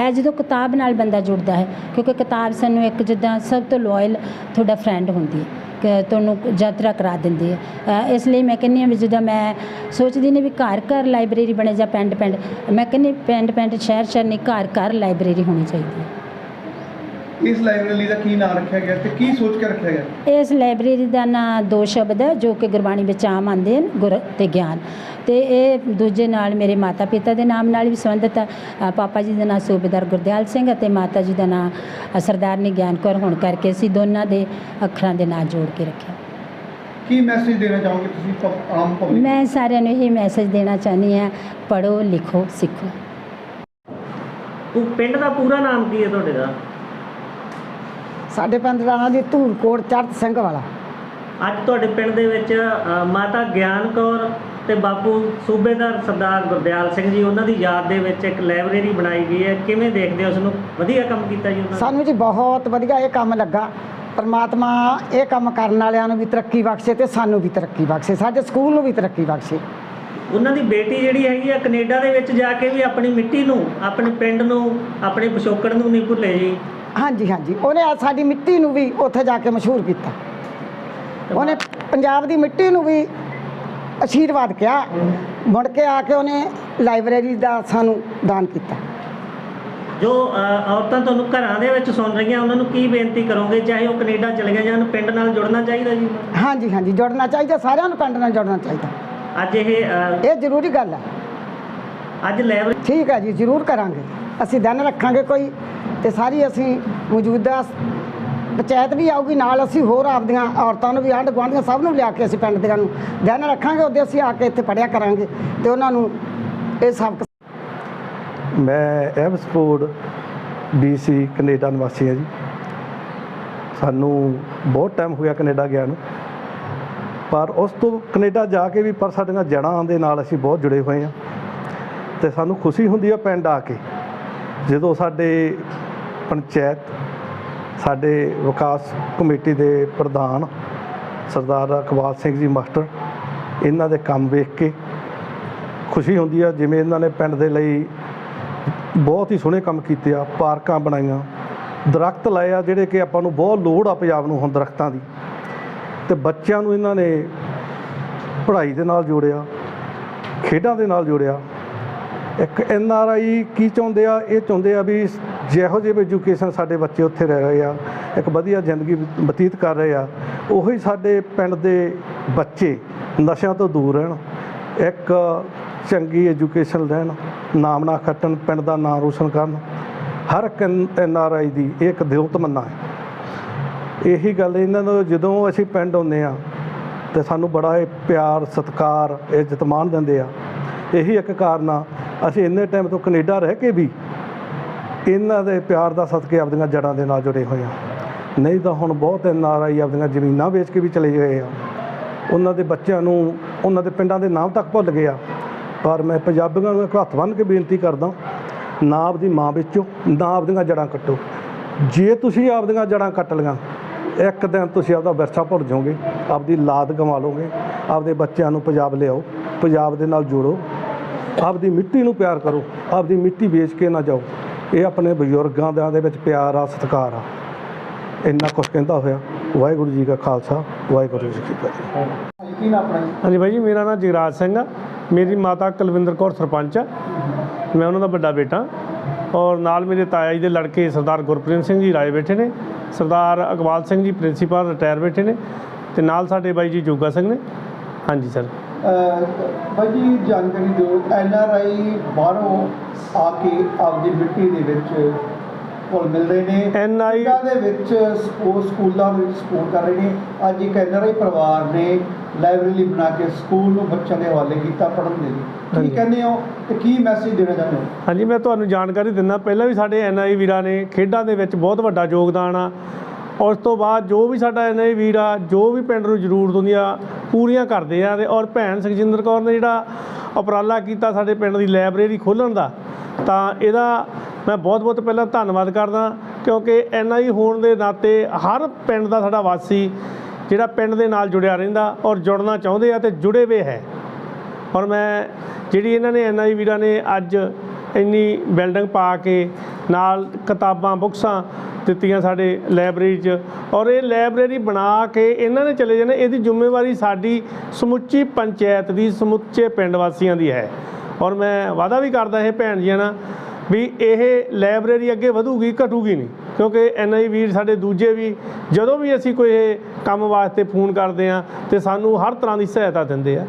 ਹੈ ਜਦੋਂ ਕਿਤਾਬ ਨਾਲ ਬੰਦਾ ਜੁੜਦਾ ਹੈ ਕਿਉਂਕਿ ਕਿਤਾਬ ਸਾਨੂੰ ਇੱਕ ਜਿੱਦਾਂ ਸਭ ਤੋਂ ਲੋਇਲ ਤੁਹਾਡਾ ਫਰੈਂਡ ਹੁੰਦੀ ਹੈ ਕਿ ਤੁਹਾਨੂੰ ਯਾਤਰਾ ਕਰਾ ਦਿੰਦੀ ਹੈ। ਇਸ ਲਈ ਮੈਂ ਕਹਿੰਦੀ ਹਾਂ ਵੀ ਜਿੱਦਾਂ ਮੈਂ ਸੋਚਦੀ ਨੇ ਵੀ ਘਰ ਘਰ ਲਾਇਬ੍ਰੇਰੀ ਬਣੇ ਜਾਂ ਪਿੰਡ ਪਿੰਡ ਮੈਂ ਕਹਿੰਦੀ ਪਿੰਡ ਪਿੰਡ ਸ਼ਹਿਰ ਸ਼ਹਿਰ ਨਹੀਂ ਘਰ ਘਰ ਲਾਇਬ੍ਰੇਰੀ ਹੋਣੀ ਚਾਹੀਦੀ ਹੈ। ਇਸ ਲਾਇਬ੍ਰੇਰੀ ਦਾ ਕੀ ਨਾਮ ਰੱਖਿਆ ਗਿਆ ਤੇ ਕੀ ਸੋਚ ਕੇ ਰੱਖਿਆ ਗਿਆ? ਇਸ ਲਾਇਬ੍ਰੇਰੀ ਦਾ ਨਾਂ ਦੋ ਸ਼ਬਦ ਹੈ ਜੋ ਕਿ ਗੁਰਬਾਣੀ ਵਿੱਚ ਆਮ ਆਉਂਦੇ ਹਨ ਗੁਰ ਤੇ ਗਿਆਨ। ਤੇ ਇਹ ਦੂਜੇ ਨਾਲ ਮੇਰੇ ਮਾਤਾ ਪਿਤਾ ਦੇ ਨਾਮ ਨਾਲ ਵੀ ਸੰਬੰਧਿਤ ਹੈ ਪਾਪਾ ਜੀ ਦਾ ਨਾਮ ਸੂਬੇਦਾਰ ਗੁਰਦਿਆਲ ਸਿੰਘ ਅਤੇ ਮਾਤਾ ਜੀ ਦਾ ਨਾਮ ਸਰਦਾਰਨੀ ਗਿਆਨ ਕੌਰ ਹੋਣ ਕਰਕੇ ਅਸੀਂ ਦੋਨਾਂ ਦੇ ਅੱਖਰਾਂ ਦੇ ਨਾਂ ਜੋੜ ਕੇ ਰੱਖਿਆ। ਕੀ ਮੈਸੇਜ ਦੇਣਾ ਚਾਹੋਗੇ ਤੁਸੀਂ ਆਮ ਪਬਲਿਕ ਮੈਂ ਸਾਰਿਆਂ ਨੂੰ ਇਹ ਮੈਸੇਜ ਦੇਣਾ ਚਾਹੁੰਦੀ ਹਾਂ ਪੜੋ ਲਿਖੋ ਸਿੱਖੋ। ਉਹ ਪਿੰਡ ਦਾ ਪੂਰਾ ਨਾਮ ਕੀ ਹੈ ਤੁਹਾਡੇ ਦਾ? ਸਾਡੇ ਪਿੰਡ ਦਾ ਨਾਂ ਜੀ ਧੂਲਕੋਟ ਚੜਤ ਸਿੰਘ ਵਾਲਾ। ਅੱਜ ਤੁਹਾਡੇ ਪਿੰਡ ਦੇ ਵਿੱਚ ਮਾਤਾ ਗਿਆਨ ਕੌਰ ਤੇ ਬਾਪੂ ਸੂਬੇਦਾਰ ਸਰਦਾਰ ਗੁਰਦਿਆਲ ਸਿੰਘ ਜੀ ਉਹਨਾਂ ਦੀ ਯਾਦ ਦੇ ਵਿੱਚ ਇੱਕ ਲਾਇਬ੍ਰੇਰੀ ਬਣਾਈ ਗਈ ਹੈ। ਕਿਵੇਂ ਦੇਖਦੇ ਹੋ? ਉਸ ਨੂੰ ਵਧੀਆ ਕੰਮ ਕੀਤਾ ਜੀ ਉਹਨਾਂ ਸਾਨੂੰ ਜੀ ਬਹੁਤ ਵਧੀਆ ਇਹ ਕੰਮ ਲੱਗਾ। ਪਰਮਾਤਮਾ ਇਹ ਕੰਮ ਕਰਨ ਵਾਲਿਆਂ ਨੂੰ ਵੀ ਤਰੱਕੀ ਬਖਸ਼ੇ ਤੇ ਸਾਨੂੰ ਵੀ ਤਰੱਕੀ ਬਖਸ਼ੇ ਸਾਡੇ ਸਕੂਲ ਨੂੰ ਵੀ ਤਰੱਕੀ ਬਖਸ਼ੇ। ਉਹਨਾਂ ਦੀ ਬੇਟੀ ਜਿਹੜੀ ਹੈਗੀ ਆ ਕੈਨੇਡਾ ਦੇ ਵਿੱਚ ਜਾ ਕੇ ਵੀ ਆਪਣੀ ਮਿੱਟੀ ਨੂੰ ਆਪਣੇ ਪਿੰਡ ਨੂੰ ਆਪਣੇ ਪਿਛੋਕੜ ਨੂੰ ਨਹੀਂ ਭੁੱਲੇ ਜੀ। ਹਾਂਜੀ ਹਾਂਜੀ। ਉਹਨੇ ਸਾਡੀ ਮਿੱਟੀ ਨੂੰ ਵੀ ਉੱਥੇ ਜਾ ਕੇ ਮਸ਼ਹੂਰ ਕੀਤਾ। ਉਹਨੇ ਪੰਜਾਬ ਦੀ ਮਿੱਟੀ ਨੂੰ ਵੀ ਆਸ਼ੀਰਵਾਦ ਕਿਹਾ। ਮੁੜ ਕੇ ਆ ਕੇ ਉਹਨੇ ਲਾਇਬ੍ਰੇਰੀ ਦਾ ਸਾਨੂੰ ਦਾਨ ਕੀਤਾ। ਜੋ ਅ, ਔਰਤਾਂ ਤੁਹਾਨੂੰ ਘਰਾਂ ਦੇ ਵਿੱਚ ਸੁਣ ਰਹੀਆਂ ਉਹਨਾਂ ਨੂੰ ਕੀ ਬੇਨਤੀ ਕਰੋਗੇ? ਚਾਹੇ ਉਹ ਕੈਨੇਡਾ ਚਲੇ ਗਏ ਜਾਂ ਪਿੰਡ ਨਾਲ ਜੁੜਨਾ ਚਾਹੀਦਾ ਜੀ? ਹਾਂਜੀ ਹਾਂਜੀ ਜੁੜਨਾ ਚਾਹੀਦਾ ਸਾਰਿਆਂ ਨੂੰ ਪਿੰਡ ਨਾਲ ਜੁੜਨਾ ਚਾਹੀਦਾ। ਅੱਜ ਇਹ ਅ, ਇਹ ਜ਼ਰੂਰੀ ਗੱਲ ਹੈ। ਅੱਜ ਲੈਬ ਠੀਕ ਹੈ ਜੀ ਜ਼ਰੂਰ ਕਰਾਂਗੇ। ਅਸੀਂ ਦਿਨ ਰੱਖਾਂਗੇ ਕੋਈ ਤੇ ਸਾਰੀ ਅਸੀਂ ਮੌਜੂਦਾ ਪੰਚਾਇਤ ਵੀ ਆਊਗੀ, ਨਾਲ ਅਸੀਂ ਹੋਰ ਆਪਦੀਆਂ ਔਰਤਾਂ ਨੂੰ ਵੀ, ਆਂਢ ਗੁਆਂਢੀਆਂ ਸਭ ਨੂੰ ਲਿਆ ਕੇ ਅਸੀਂ ਪਿੰਡ ਦਿਆਂ ਨੂੰ ਦਿਨ ਰੱਖਾਂਗੇ, ਉਹਦੇ ਅਸੀਂ ਆ ਕੇ ਇੱਥੇ ਪੜਿਆ ਕਰਾਂਗੇ ਤੇ ਉਹਨਾਂ ਨੂੰ ਇਹ ਸਬਕ ਮੈਂ ਐਵਸਫੋਰਡ BC ਕੈਨੇਡਾ ਨਿਵਾਸੀ ਹਾਂ ਜੀ। ਸਾਨੂੰ ਬਹੁਤ ਟਾਈਮ ਹੋਇਆ ਕੈਨੇਡਾ ਗਿਆ ਨੂੰ। ਪਰ ਉਸ ਤੋਂ ਕੈਨੇਡਾ ਜਾ ਕੇ ਵੀ ਪਰ ਸਾਡੀਆਂ ਜੜ੍ਹਾਂ ਦੇ ਨਾਲ ਅਸੀਂ ਬਹੁਤ ਜੁੜੇ ਹੋਏ ਹਾਂ। ਤੇ ਸਾਨੂੰ ਖੁਸ਼ੀ ਹੁੰਦੀ ਹੈ ਪਿੰਡ ਆ ਕੇ। ਜਦੋਂ ਸਾਡੇ ਪੰਚਾਇਤ ਸਾਡੇ ਵਿਕਾਸ ਕਮੇਟੀ ਦੇ ਪ੍ਰਧਾਨ ਸਰਦਾਰ ਇਕਬਾਲ ਸਿੰਘ ਜੀ ਮਾਸਟਰ, ਇਹਨਾਂ ਦੇ ਕੰਮ ਵੇਖ ਕੇ ਖੁਸ਼ੀ ਹੁੰਦੀ ਆ, ਜਿਵੇਂ ਇਹਨਾਂ ਨੇ ਪਿੰਡ ਦੇ ਲਈ ਬਹੁਤ ਹੀ ਸੋਹਣੇ ਕੰਮ ਕੀਤੇ ਆ, ਪਾਰਕਾਂ ਬਣਾਈਆਂ, ਦਰਖਤ ਲਾਏ ਆ, ਜਿਹੜੇ ਕਿ ਆਪਾਂ ਨੂੰ ਬਹੁਤ ਲੋੜ ਆ ਪੰਜਾਬ ਨੂੰ ਹੁਣ ਦਰਖਤਾਂ ਦੀ। ਤੇ ਬੱਚਿਆਂ ਨੂੰ ਇਹਨਾਂ ਨੇ ਪੜ੍ਹਾਈ ਦੇ ਨਾਲ ਜੋੜਿਆ, ਖੇਡਾਂ ਦੇ ਨਾਲ ਜੋੜਿਆ ਇੱਕ ਐਨ ਆਰ ਆਈ ਕੀ ਚਾਹੁੰਦੇ ਆ? ਇਹ ਚਾਹੁੰਦੇ ਆ ਵੀ ਜਿਹੋ ਜਿਹੇ ਐਜੂਕੇਸ਼ਨ ਸਾਡੇ ਬੱਚੇ ਉੱਥੇ ਰਹਿ ਰਹੇ ਆ, ਇੱਕ ਵਧੀਆ ਜ਼ਿੰਦਗੀ ਬਤੀਤ ਕਰ ਰਹੇ ਆ, ਉਹੀ ਸਾਡੇ ਪਿੰਡ ਦੇ ਬੱਚੇ ਨਸ਼ਿਆਂ ਤੋਂ ਦੂਰ ਰਹਿਣ, ਇੱਕ ਚੰਗੀ ਐਜੂਕੇਸ਼ਨ ਲੈਣ, ਨਾਮ ਨਾ ਖੱਟਣ, ਪਿੰਡ ਦਾ ਨਾਮ ਰੋਸ਼ਨ ਕਰਨ, ਹਰ ਇੱਕ ਐਨ ਆਰ ਆਈ ਦੀ ਇਹ ਇੱਕ ਦਿਲ ਤਮੰਨਾ ਹੈ। ਇਹੀ ਗੱਲ ਇਹਨਾਂ ਨੂੰ ਜਦੋਂ ਅਸੀਂ ਪਿੰਡ ਆਉਂਦੇ ਆ, ਤੇ ਸਾਨੂੰ ਬੜਾ ਇਹ ਪਿਆਰ, ਸਤਿਕਾਰ ਇੱਜ਼ਤ ਮਾਣ ਦਿੰਦੇ ਆ। ਇਹੀ ਇੱਕ ਕਾਰਨ ਆ ਅਸੀਂ ਇੰਨੇ ਟਾਈਮ ਤੋਂ ਕੈਨੇਡਾ ਰਹਿ ਕੇ ਵੀ ਇਹਨਾਂ ਦੇ ਪਿਆਰ ਦਾ ਸਦਕੇ ਆਪਦੀਆਂ ਜੜ੍ਹਾਂ ਦੇ ਨਾਲ ਜੁੜੇ ਹੋਏ ਆ ਨਹੀਂ ਤਾਂ ਹੁਣ ਬਹੁਤ ਐਨ ਆਰ ਆਈ ਆਪਦੀਆਂ ਜ਼ਮੀਨਾਂ ਵੇਚ ਕੇ ਵੀ ਚਲੇ ਗਏ ਆ ਉਹਨਾਂ ਦੇ ਬੱਚਿਆਂ ਨੂੰ, ਉਹਨਾਂ ਦੇ ਪਿੰਡਾਂ ਦੇ ਨਾਮ ਤੱਕ ਭੁੱਲ ਗਏ ਆ ਪਰ ਮੈਂ ਪੰਜਾਬੀਆਂ ਨੂੰ ਇੱਕ ਹੱਥ ਬੰਨ੍ਹ ਕੇ ਬੇਨਤੀ ਕਰਦਾ ਨਾ ਆਪਦੀ ਮਾਂ ਵਿੱਚੋਂ, ਨਾ ਆਪਦੀਆਂ ਜੜ੍ਹਾਂ ਕੱਟੋ। ਜੇ ਤੁਸੀਂ ਆਪਦੀਆਂ ਜੜ੍ਹਾਂ ਕੱਟ ਲੀਆਂ ਇੱਕ ਦਿਨ ਤੁਸੀਂ ਆਪਦਾ ਵਿਰਸਾ ਭੁੱਲ ਜਾਓਗੇ, ਆਪਦੀ ਲਾਦ ਗਵਾ ਲਓਗੇ, ਆਪਦੇ ਬੱਚਿਆਂ ਨੂੰ ਪੰਜਾਬ ਲਿਆਓ, ਪੰਜਾਬ ਦੇ ਨਾਲ ਜੋੜੋ ਆਪਦੀ ਮਿੱਟੀ ਨੂੰ ਪਿਆਰ ਕਰੋ, ਆਪਦੀ ਮਿੱਟੀ ਵੇਚ ਕੇ ਨਾ ਜਾਓ। ਇਹ ਆਪਣੇ ਬਜ਼ੁਰਗਾਂ ਦਾ ਦੇ ਵਿੱਚ ਪਿਆਰ ਆ, ਸਤਿਕਾਰ ਆ। ਇੰਨਾ ਕੁਝ ਕਹਿੰਦਾ ਹੋਇਆ। ਵਾਹਿਗੁਰੂ ਜੀ ਕਾ ਖਾਲਸਾ, ਵਾਹਿਗੁਰੂ ਜੀ ਕੀ ਫਤਿਹ। ਹਾਂਜੀ ਬਾਈ ਜੀ, ਮੇਰਾ ਨਾਮ ਜਗਰਾਜ ਸਿੰਘ ਆ। ਮੇਰੀ ਮਾਤਾ ਕੁਲਵਿੰਦਰ ਕੌਰ ਸਰਪੰਚ ਆ। ਮੈਂ ਉਹਨਾਂ ਦਾ ਵੱਡਾ ਬੇਟਾ। ਔਰ ਨਾਲ ਮੇਰੇ ਤਾਇਆ ਜੀ ਦੇ ਲੜਕੇ ਸਰਦਾਰ ਗੁਰਪ੍ਰੀਤ ਸਿੰਘ ਜੀ ਰਾਏ ਬੈਠੇ ਨੇ। ਸਰਦਾਰ ਅਕਬਾਲ ਸਿੰਘ ਜੀ, ਪ੍ਰਿੰਸੀਪਲ, ਰਿਟਾਇਰ ਬੈਠੇ ਨੇ। ਤੇ ਨਾਲ ਸਾਡੇ ਬਾਈ ਜੀ ਜੋਗਾ ਸਿੰਘ ਨੇ। ਹਾਂਜੀ, ਸਰ। ਬਾਈ ਜੀ ਜਾਣਕਾਰੀ ਦਿਓ ਐਨ ਆਰ ਆਈ ਬਾਹਰੋਂ ਆ ਕੇ ਆਪਦੀ ਮਿੱਟੀ ਦੇ ਵਿੱਚ ਕੋਲ ਮਿਲਦੇ ਨੇ। NRI ਪਿੰਡਾਂ ਦੇ ਵਿੱਚ ਸਕੂ- ਸਕੂਲਾਂ ਵਿੱਚ ਸਪੋਰਟ ਕਰ ਰਹੇ ਨੇ। ਅੱਜ ਇੱਕ ਐਨ ਆਰ ਆਈ ਪਰਿਵਾਰ ਨੇ ਲਾਇਬ੍ਰੇਰੀ ਬਣਾ ਕੇ ਸਕੂਲ ਨੂੰ ਬੱਚਿਆਂ ਦੇ ਹਵਾਲੇ ਕੀਤਾ ਪੜ੍ਹਨ ਦੇ ਲਈ। ਕੀ। ਕਹਿੰਦੇ ਹੋ ਤੇ ਕੀ ਮੈਸੇਜ ਦੇਣਾ ਚਾਹੁੰਦੇ ਹੋ? ਹਾਂਜੀ ਮੈਂ ਤੁਹਾਨੂੰ ਜਾਣਕਾਰੀ ਦਿੰਦਾ ਪਹਿਲਾਂ ਵੀ ਸਾਡੇ ਐਨਆਈ ਵੀਰਾਂ ਨੇ ਖੇਡਾਂ ਦੇ ਵਿੱਚ ਬਹੁਤ ਵੱਡਾ ਯੋਗਦਾਨ ਆ। ਉਸ ਤੋਂ ਬਾਅਦ ਜੋ ਵੀ ਸਾਡਾ ਐਨਆਈ ਵੀਰ ਆ ਜੋ ਵੀ ਪਿੰਡ ਨੂੰ ਜ਼ਰੂਰਤ ਹੁੰਦੀ ਆ ਪੂਰੀਆਂ ਕਰਦੇ ਆ ਤੇ ਔਰ ਭੈਣ ਸੁਖਜਿੰਦਰ ਕੌਰ ਨੇ ਜਿਹੜਾ ਉਪਰਾਲਾ ਕੀਤਾ ਸਾਡੇ ਪਿੰਡ ਦੀ ਲਾਇਬ੍ਰੇਰੀ ਖੋਲ੍ਹਣ ਦਾ, ਤਾਂ ਇਹਦਾ ਮੈਂ ਬਹੁਤ ਬਹੁਤ ਪਹਿਲਾਂ ਧੰਨਵਾਦ ਕਰਦਾ ਕਿਉਂਕਿ ਐਨਆਈ ਹੋਣ ਦੇ ਨਾਤੇ ਹਰ ਪਿੰਡ ਦਾ ਸਾਡਾ ਵਾਸੀ ਜਿਹੜਾ ਪਿੰਡ ਦੇ ਨਾਲ ਜੁੜਿਆ ਰਹਿੰਦਾ ਔਰ ਜੁੜਨਾ ਚਾਹੁੰਦੇ ਆ ਤੇ ਜੁੜੇ ਵੇ ਹੈ। ਔਰ ਮੈਂ, ਜਿਹੜੀ ਇਹਨਾਂ ਨੇ ਐਨਆਈ ਵੀਰਾਂ ਨੇ ਅੱਜ ਇੰਨੀ ਬਿਲਡਿੰਗ ਪਾ ਕੇ ਨਾਲ ਕਿਤਾਬਾਂ, ਬੁੱਕਸਾਂ ਦਿੱਤੀਆਂ ਸਾਡੇ ਲਾਇਬ੍ਰੇਰੀ 'ਚ। ਔਰ ਇਹ ਲਾਇਬ੍ਰੇਰੀ ਬਣਾ ਕੇ ਇਹਨਾਂ ਨੇ ਚਲੇ ਜਾਣਾ, ਇਹਦੀ ਜ਼ਿੰਮੇਵਾਰੀ ਸਾਡੀ ਸਮੁੱਚੀ ਪੰਚਾਇਤ ਦੀ, ਸਮੁੱਚੇ ਪਿੰਡ ਵਾਸੀਆਂ ਦੀ ਹੈ। ਔਰ ਮੈਂ ਵਾਅਦਾ ਵੀ ਕਰਦਾ ਇਹ ਭੈਣ ਜੀਆਂ ਨਾਲ ਵੀ ਇਹ ਲਾਇਬ੍ਰੇਰੀ ਅੱਗੇ ਵਧੂਗੀ, ਘਟੂਗੀ ਨਹੀਂ। ਕਿਉਂਕਿ ਐਨਆਈ ਵੀਰ ਸਾਡੇ ਦੂਜੇ ਵੀ, ਜਦੋਂ ਵੀ ਅਸੀਂ ਕੋਈ ਇਹ ਕੰਮ ਵਾਸਤੇ ਫੋਨ ਕਰਦੇ ਆ ਤੇ ਸਾਨੂੰ ਹਰ ਤਰ੍ਹਾਂ ਦੀ ਸਹਾਇਤਾ ਦਿੰਦੇ ਆ।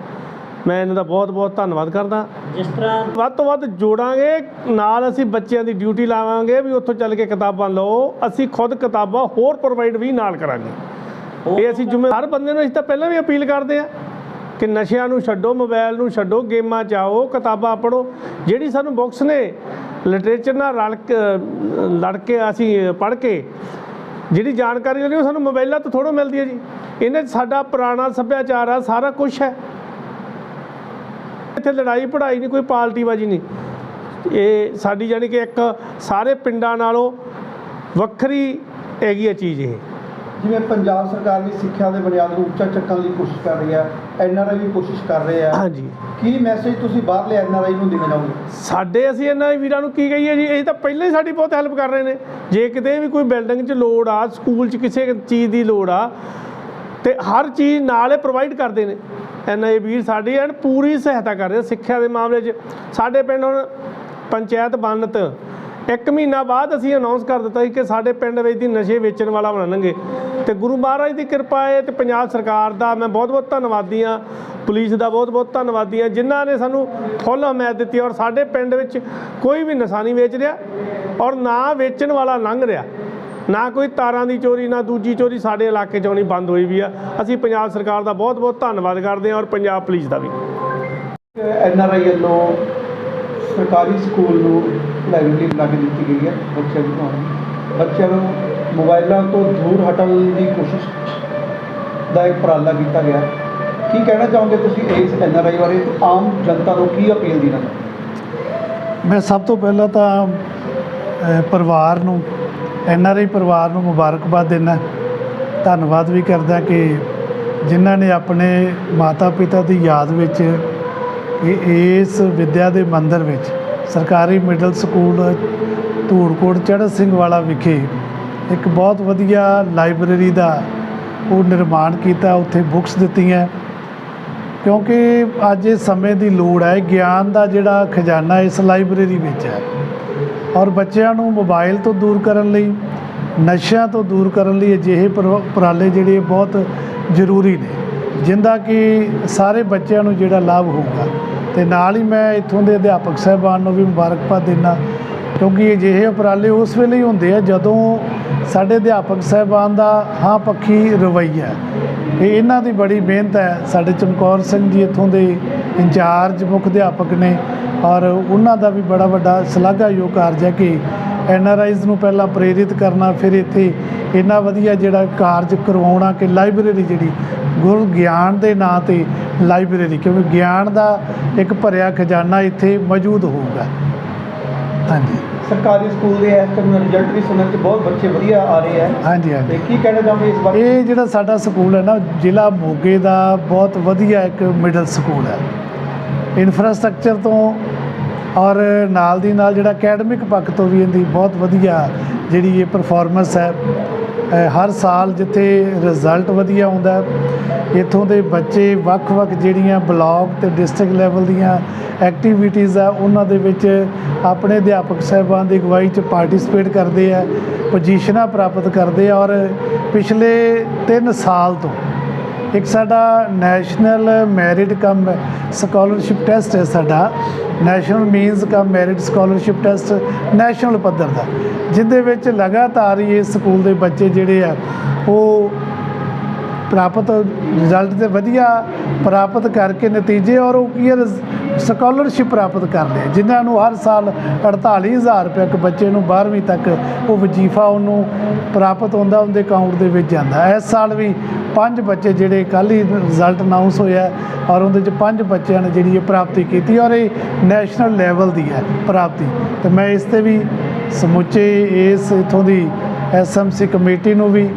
ਮੈਂ ਇਹਨਾਂ ਦਾ ਬਹੁਤ ਬਹੁਤ ਧੰਨਵਾਦ ਕਰਦਾ। ਜਿਸ ਤਰ੍ਹਾਂ ਵੱਧ ਤੋਂ ਵੱਧ ਜੋੜਾਂਗੇ ਨਾਲ ਅਸੀਂ ਬੱਚਿਆਂ ਦੀ ਡਿਊਟੀ ਲਾਵਾਂਗੇ ਵੀ ਉੱਥੋਂ ਚੱਲ ਕੇ ਕਿਤਾਬਾਂ ਲਓ। ਅਸੀਂ ਖੁਦ ਕਿਤਾਬਾਂ ਹੋਰ ਪ੍ਰੋਵਾਈਡ ਵੀ ਨਾਲ ਕਰਾਂਗੇ। ਇਹ ਅਸੀਂ ਜ਼ਿੰਮੇ ਹਰ ਬੰਦੇ ਨੂੰ ਅਸੀਂ ਤਾਂ ਪਹਿਲਾਂ ਵੀ ਅਪੀਲ ਕਰਦੇ ਆ ਕਿ ਨਸ਼ਿਆਂ ਨੂੰ ਛੱਡੋ ਮੋਬਾਈਲ ਨੂੰ ਛੱਡੋ ਗੇਮਾਂ 'ਚ ਆਓ ਕਿਤਾਬਾਂ ਪੜ੍ਹੋ। ਜਿਹੜੀ ਸਾਨੂੰ ਬੁੱਕਸ ਨੇ ਲਿਟਰੇਚਰ ਨਾਲ ਰਲ ਕੇ ਲੜ ਕੇ ਅਸੀਂ ਪੜ੍ਹ ਕੇ ਜਿਹੜੀ ਜਾਣਕਾਰੀ ਲੈਣੀ ਉਹ ਸਾਨੂੰ ਮੋਬਾਈਲਾਂ ਤੋਂ ਥੋੜ੍ਹਾ ਮਿਲਦੀ ਹੈ ਜੀ। ਇਹਨਾਂ 'ਚ ਸਾਡਾ ਪੁਰਾਣਾ ਸੱਭਿਆਚਾਰ ਆ ਸਾਰਾ ਕੁਝ ਹੈ। ਇੱਥੇ ਲੜਾਈ ਪੜਾਈ ਨਹੀਂ ਕੋਈ ਪਾਰਟੀਬਾਜੀ ਨਹੀਂ। ਇਹ ਸਾਡੀ ਜਾਨੀ ਕਿ ਇੱਕ ਸਾਰੇ ਪਿੰਡਾਂ ਨਾਲੋਂ ਵੱਖਰੀ ਹੈਗੀ ਹੈ ਚੀਜ਼ ਇਹ। ਜਿਵੇਂ ਪੰਜਾਬ ਸਰਕਾਰ ਵੀ ਸਿੱਖਿਆ ਦੇ ਬੁਨਿਆਦ ਨੂੰ ਉੱਚਾ ਚੱਕਣ ਦੀ ਕੋਸ਼ਿਸ਼ ਕਰ ਰਹੀ ਹੈ ਐਨ ਆਰ ਆਈ ਵੀ ਕੋਸ਼ਿਸ਼ ਕਰ ਰਹੇ ਆ ਹਾਂਜੀ। ਕੀ ਮੈਸੇਜ ਤੁਸੀਂ ਬਾਹਰਲੇ ਐਨ ਆਰ ਆਈ ਨੂੰ ਦੇਣਾ ਚਾਹੋਗੇ? ਸਾਡੇ ਅਸੀਂ ਇਹਨਾਂ ਵੀਰਾਂ ਨੂੰ ਕੀ ਕਹੀਏ ਜੀ ਇਹ ਤਾਂ ਪਹਿਲਾਂ ਹੀ ਸਾਡੀ ਬਹੁਤ ਹੈਲਪ ਕਰ ਰਹੇ ਨੇ। ਜੇ ਕਿਤੇ ਵੀ ਕੋਈ ਬਿਲਡਿੰਗ 'ਚ ਲੋੜ ਆ ਸਕੂਲ 'ਚ ਕਿਸੇ ਚੀਜ਼ ਦੀ ਲੋੜ ਆ ਤੇ ਹਰ ਚੀਜ਼ ਨਾਲ ਇਹ ਪ੍ਰੋਵਾਈਡ ਕਰਦੇ ਨੇ। ਐਨਆਈ ਵੀਰ ਸਾਡੀ ਐਨ ਪੂਰੀ ਸਹਾਇਤਾ ਕਰ ਰਹੇ ਸਿੱਖਿਆ ਦੇ ਮਾਮਲੇ 'ਚ। ਸਾਡੇ ਪਿੰਡ ਹੁਣ ਪੰਚਾਇਤ ਬੰਨਤ। ਇੱਕ ਮਹੀਨਾ ਬਾਅਦ ਅਸੀਂ ਅਨਾਉਂਸ ਕਰ ਦਿੱਤਾ ਸੀ ਕਿ ਸਾਡੇ ਪਿੰਡ ਵਿੱਚ ਦੀ ਨਸ਼ੇ ਵੇਚਣ ਵਾਲਾ ਬਣਨਗੇ। ਤੇ ਗੁਰੂ ਮਹਾਰਾਜ ਦੀ ਕਿਰਪਾ ਹੈ ਤੇ ਪੰਜਾਬ ਸਰਕਾਰ ਦਾ ਮੈਂ ਬਹੁਤ ਬਹੁਤ ਧੰਨਵਾਦੀ ਹਾਂ। ਪੁਲਿਸ ਦਾ ਬਹੁਤ ਬਹੁਤ ਧੰਨਵਾਦੀ ਹਾਂ। ਜਿਨ੍ਹਾਂ ਨੇ ਸਾਨੂੰ ਫੁੱਲ ਹਮਾਇਤ ਦਿੱਤੀ ਔਰ ਸਾਡੇ ਪਿੰਡ ਵਿੱਚ ਕੋਈ ਵੀ ਨਸ਼ਾ ਨਹੀਂ ਵੇਚ ਰਿਹਾ ਔਰ ਨਾ ਵੇਚਣ ਵਾਲਾ ਲੰਘ ਰਿਹਾ। ਨਾ ਕੋਈ ਤਾਰਾਂ ਦੀ ਚੋਰੀ ਨਾ ਦੂਜੀ ਚੋਰੀ ਸਾਡੇ ਇਲਾਕੇ 'ਚ ਆਉਣੀ ਬੰਦ ਹੋਈ ਵੀ ਆ। ਅਸੀਂ ਪੰਜਾਬ ਸਰਕਾਰ ਦਾ ਬਹੁਤ ਬਹੁਤ ਧੰਨਵਾਦ ਕਰਦੇ ਹਾਂ ਔਰ ਪੰਜਾਬ ਪੁਲਿਸ ਦਾ ਵੀ। ਐਨ ਆਰ ਆਈ ਵੱਲੋਂ ਸਰਕਾਰੀ ਸਕੂਲ ਨੂੰ ਲਾਇਬ੍ਰੇਰੀ ਬਣਾ ਕੇ ਦਿੱਤੀ ਗਈ ਹੈ ਬੱਚਿਆਂ ਪੜ੍ਹਾਉਣ ਬੱਚਿਆਂ ਨੂੰ ਮੋਬਾਈਲਾਂ ਤੋਂ ਦੂਰ ਹਟਣ ਦੀ ਕੋਸ਼ਿਸ਼ ਦਾ ਇੱਕ ਉਪਰਾਲਾ ਕੀਤਾ ਗਿਆ। ਕੀ ਕਹਿਣਾ ਚਾਹੋਗੇ ਤੁਸੀਂ ਇਸ ਐਨ ਆਰ ਆਈ ਬਾਰੇ? ਆਮ ਜਨਤਾ ਨੂੰ ਕੀ ਅਪੀਲ ਦੇਣਾ ਮੈਂ ਸਭ ਤੋਂ ਪਹਿਲਾਂ ਤਾਂ ਪਰਿਵਾਰ ਨੂੰ ਐਨ ਆਰ ਆਈ ਪਰਿਵਾਰ ਨੂੰ ਮੁਬਾਰਕਬਾਦ ਦਿੰਦਾ ਧੰਨਵਾਦ ਵੀ ਕਰਦਾ ਕਿ ਜਿਨ੍ਹਾਂ ਨੇ ਆਪਣੇ ਮਾਤਾ ਪਿਤਾ ਦੀ ਯਾਦ ਵਿੱਚ ਇਸ ਵਿਦਿਆ ਦੇ ਮੰਦਰ ਵਿੱਚ ਸਰਕਾਰੀ ਮਿਡਲ ਸਕੂਲ ਧੂੜਕੋਟ ਚੜ੍ਹਤ ਸਿੰਘ ਵਾਲਾ ਵਿਖੇ ਇੱਕ ਬਹੁਤ ਵਧੀਆ ਲਾਇਬ੍ਰੇਰੀ ਦਾ ਉਹ ਨਿਰਮਾਣ ਕੀਤਾ, ਉੱਥੇ ਬੁੱਕਸ ਦਿੱਤੀਆਂ। ਕਿਉਂਕਿ ਅੱਜ ਇਹ ਸਮੇਂ ਦੀ ਲੋੜ ਹੈ, ਗਿਆਨ ਦਾ ਜਿਹੜਾ ਖਜ਼ਾਨਾ ਇਸ ਲਾਇਬ੍ਰੇਰੀ ਵਿੱਚ ਹੈ। ਔਰ ਬੱਚਿਆਂ ਨੂੰ ਮੋਬਾਈਲ ਤੋਂ ਦੂਰ ਕਰਨ ਲਈ, ਨਸ਼ਿਆਂ ਤੋਂ ਦੂਰ ਕਰਨ ਲਈ ਅਜਿਹੇ ਪਰ- ਉਪਰਾਲੇ ਜਿਹੜੇ ਬਹੁਤ ਜ਼ਰੂਰੀ ਨੇ। ਜਿੰਦਾ ਕਿ ਸਾਰੇ ਬੱਚਿਆਂ ਨੂੰ ਜਿਹੜਾ ਲਾਭ ਹੋਊਗਾ। ਤੇ ਨਾਲ ਹੀ ਮੈਂ ਇੱਥੋਂ ਦੇ ਅਧਿਆਪਕ ਸਾਹਿਬਾਨ ਨੂੰ ਵੀ ਮੁਬਾਰਕਬਾਦ ਦਿੰਦਾ। ਕਿਉਂਕਿ ਅਜਿਹੇ ਉਪਰਾਲੇ ਉਸ ਵੇਲੇ ਹੀ ਹੁੰਦੇ ਆ ਜਦੋਂ ਸਾਡੇ ਅਧਿਆਪਕ ਸਾਹਿਬਾਨ ਦਾ ਹਾਂ ਪੱਖੀ ਰਵੱਈਆ ਇਹ ਇਹਨਾਂ ਦੀ ਬੜੀ ਮਿਹਨਤ ਹੈ। ਸਾਡੇ ਚਮਕੌਰ ਸਿੰਘ ਜੀ ਇੱਥੋਂ ਦੇ ਇੰਚਾਰਜ ਮੁੱਖ ਅਧਿਆਪਕ ਨੇ ਔਰ ਉਹਨਾਂ ਦਾ ਵੀ ਬੜਾ ਵੱਡਾ ਸ਼ਲਾਘਾਯੋਗ ਕਾਰਜ ਹੈ ਕਿ ਐਨ ਆਰ ਆਈਜ਼ ਨੂੰ ਪਹਿਲਾਂ ਪ੍ਰੇਰਿਤ ਕਰਨਾ, ਫਿਰ ਇੱਥੇ ਇੰਨਾ ਵਧੀਆ ਜਿਹੜਾ ਕਾਰਜ ਕਰਵਾਉਣਾ ਕਿ ਲਾਇਬ੍ਰੇਰੀ ਜਿਹੜੀ ਗੁਰ ਗਿਆਨ ਦੇ ਨਾਂ ਤੇ ਲਾਇਬ੍ਰੇਰੀ, ਕਿਉਂਕਿ ਗਿਆਨ ਦਾ ਇੱਕ ਭਰਿਆ ਖਜ਼ਾਨਾ ਇੱਥੇ ਮੌਜੂਦ ਹੋਊਗਾ। ਹਾਂਜੀ। ਸਰਕਾਰੀ ਸਕੂਲ ਦੇ ਇਸ ਟਾਈਮ ਰਿਜ਼ਲਟ ਵੀ ਸੁਣਨ 'ਚ ਬਹੁਤ ਬੱਚੇ ਵਧੀਆ ਆ ਰਹੇ ਹੈ। ਹਾਂਜੀ ਹਾਂਜੀ। ਤੇ ਕੀ ਕਹਿਣਾ ਚਾਹੋਗੇ ਇਸ ਬਾਰੇ? ਇਹ ਜਿਹੜਾ ਸਾਡਾ ਸਕੂਲ ਹੈ ਨਾ ਜ਼ਿਲ੍ਹਾ ਮੋਗੇ ਦਾ ਬਹੁਤ ਵਧੀਆ ਇੱਕ ਮਿਡਲ ਸਕੂਲ ਹੈ। ਇਨਫਰਾਸਟ੍ਰਕਚਰ ਤੋਂ ਔਰ ਨਾਲ ਦੀ ਨਾਲ ਜਿਹੜਾ ਅਕੈਡਮਿਕ ਪੱਖ ਤੋਂ ਵੀ ਇਹਦੀ ਬਹੁਤ ਵਧੀਆ ਜਿਹੜੀ ਇਹ ਪਰਫਾਰਮੈਂਸ ਹੈ ਹਰ ਸਾਲ ਜਿੱਥੇ ਰਿਜ਼ਲਟ ਵਧੀਆ ਆਉਂਦਾ ਇੱਥੋਂ ਦੇ ਬੱਚੇ ਵੱਖ-ਵੱਖ ਜਿਹੜੀਆਂ ਬਲਾਕ ਤੇ ਡਿਸਟ੍ਰਿਕਟ ਲੈਵਲ ਦੀਆਂ ਐਕਟੀਵਿਟੀਜ਼ ਆ, ਉਹਨਾਂ ਦੇ ਵਿੱਚ ਆਪਣੇ ਅਧਿਆਪਕ ਸਾਹਿਬਾਨ ਦੀ ਅਗਵਾਈ 'ਚ ਪਾਰਟਿਸਿਪੇਟ ਕਰਦੇ ਆ ਪੋਜੀਸ਼ਨਾਂ ਪ੍ਰਾਪਤ ਕਰਦੇ ਆ ਔਰ ਪਿਛਲੇ 3 ਸਾਲ ਤੋਂ ਇੱਕ ਸਾਡਾ national merit cum scholarship test ਹੈ ਸਾਡਾ। National means cum merit scholarship test national ਪੱਧਰ ਦਾ। ਜਿਹਦੇ ਵਿੱਚ ਲਗਾਤਾਰ ਹੀ ਇਸ ਸਕੂਲ ਦੇ ਬੱਚੇ ਜਿਹੜੇ ਆ, ਉਹ ਪ੍ਰਾਪਤ ਰਿਜ਼ਲਟ ਤੇ ਵਧੀਆ ਪ੍ਰਾਪਤ ਕਰਕੇ ਨਤੀਜੇ ਔਰ ਉਹ ਕੀ ਹੈ ਸਕਾਲਰਸ਼ਿਪ ਪ੍ਰਾਪਤ ਕਰਦੇ ਆ, ਜਿਨ੍ਹਾਂ ਨੂੰ ਹਰ ਸਾਲ 48000 ਰੁਪਏ ਇੱਕ ਬੱਚੇ ਨੂੰ 12ਵੀਂ ਤੱਕ ਉਹ ਵਜੀਫਾ ਉਹਨੂੰ ਪ੍ਰਾਪਤ ਹੁੰਦਾ ਉਹਦੇ ਅਕਾਊਂਟ ਦੇ ਵਿੱਚ ਜਾਂਦਾ। ਇਸ ਸਾਲ ਵੀ ਪੰਜ ਬੱਚੇ ਜਿਹੜੇ ਕੱਲ੍ਹ ਹੀ ਰਿਜ਼ਲਟ ਅਨਾਉਂਸ ਹੋਇਆ ਔਰ ਉਹਦੇ ਚ ਪੰਜ ਬੱਚਿਆਂ ਨੇ ਜਿਹੜੀ ਇਹ ਪ੍ਰਾਪਤੀ ਕੀਤੀ ਔਰ ਇਹ ਨੈਸ਼ਨਲ ਲੈਵਲ ਦੀ ਹੈ ਪ੍ਰਾਪਤੀ। ਤੇ ਮੈਂ ਇਸ ਤੇ ਵੀ ਸਮੁੱਚੇ ਇਸ ਇਥੋਂ ਦੀ ਐਸਐਮਸੀ ਕਮੇਟੀ ਨੂੰ ਵੀ